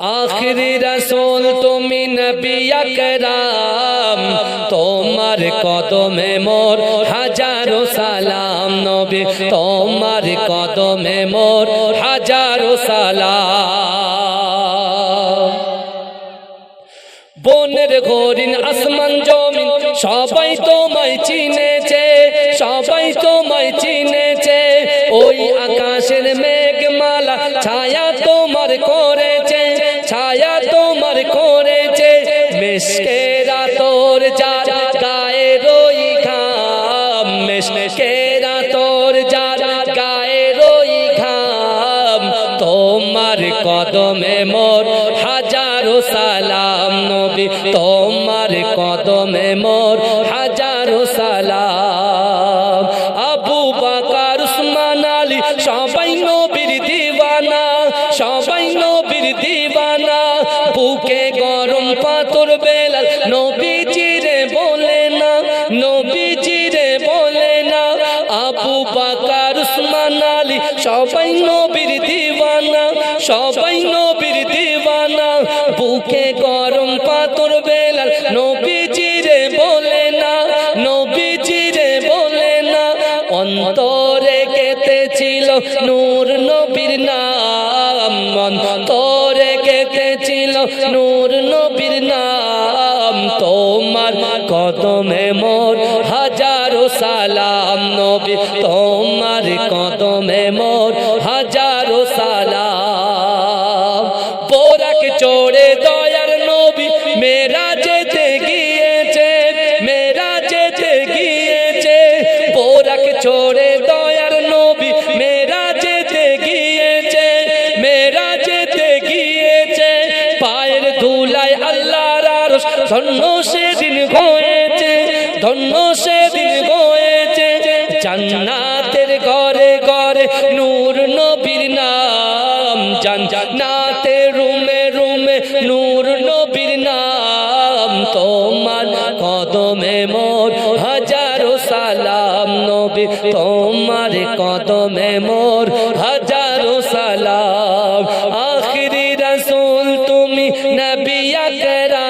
আখিরি রসুল, তুমি নবী আকরাম। তোমার কদমে মোর হাজারো সালাম, নবী। তোমার কদমে মোর হাজারো সালাম। বনের হরিণ আসমান জমিন, সবাই তোমায় চিনেছে, সবাই তোমায় চিনেছে। ওই আকাশের মেঘমালা, ছায়া তোমার করেছে মেশকেরা তোর যা গায়ে রই ঘাম মেশকেরা তোর যা গায়ে রই ঘাম, তোমার কদমে মোর হাজারো সালাম, নবী, তোমার কদমে মোর হাজারো সালাম। আবু বাকার, উসমান আলী, সবাই নবীর দিওয়ানা, সবাই নবীর দিওয়ানা। বুকে গরম পাথর বেলাল। নবীজিরে বলে না, নবীজিরে বলে না, আবু বাকার, উসমান আলী, সবাই নবীর দিওয়ানা, সবাই নবীর দিওয়ানা। বুকে গরম পাথর বেলাল, নবীজিরে বলে না, নবীজিরে বলে না। অন্তরে কেটেছিল নূর নবীর নাম। নূর নবীর নাম, তোমার কদমে মোর হাজারো সালাম নবী, তোমার কদমে মোর হাজারো সালাম। বোরাক চড়ে দয়ার নবী মেরা যেতে গিয়েছে মেরা যেতে গিয়েছে, বোরাক চড়ে ধন্য সেদিন হয়েছে, ধন্য সেদিন হয়েছে, জান্নাতের ঘরে ঘরে নূর নবীর নাম, জান্নাতে রুমে রুমে নূর নবীর নাম, তোমার কদমে মোর হাজারো সালাম নবী, তোমার কদমে মোর হাজারো সালাম। আখিরি রসুল, তুমি নবী আকরাম।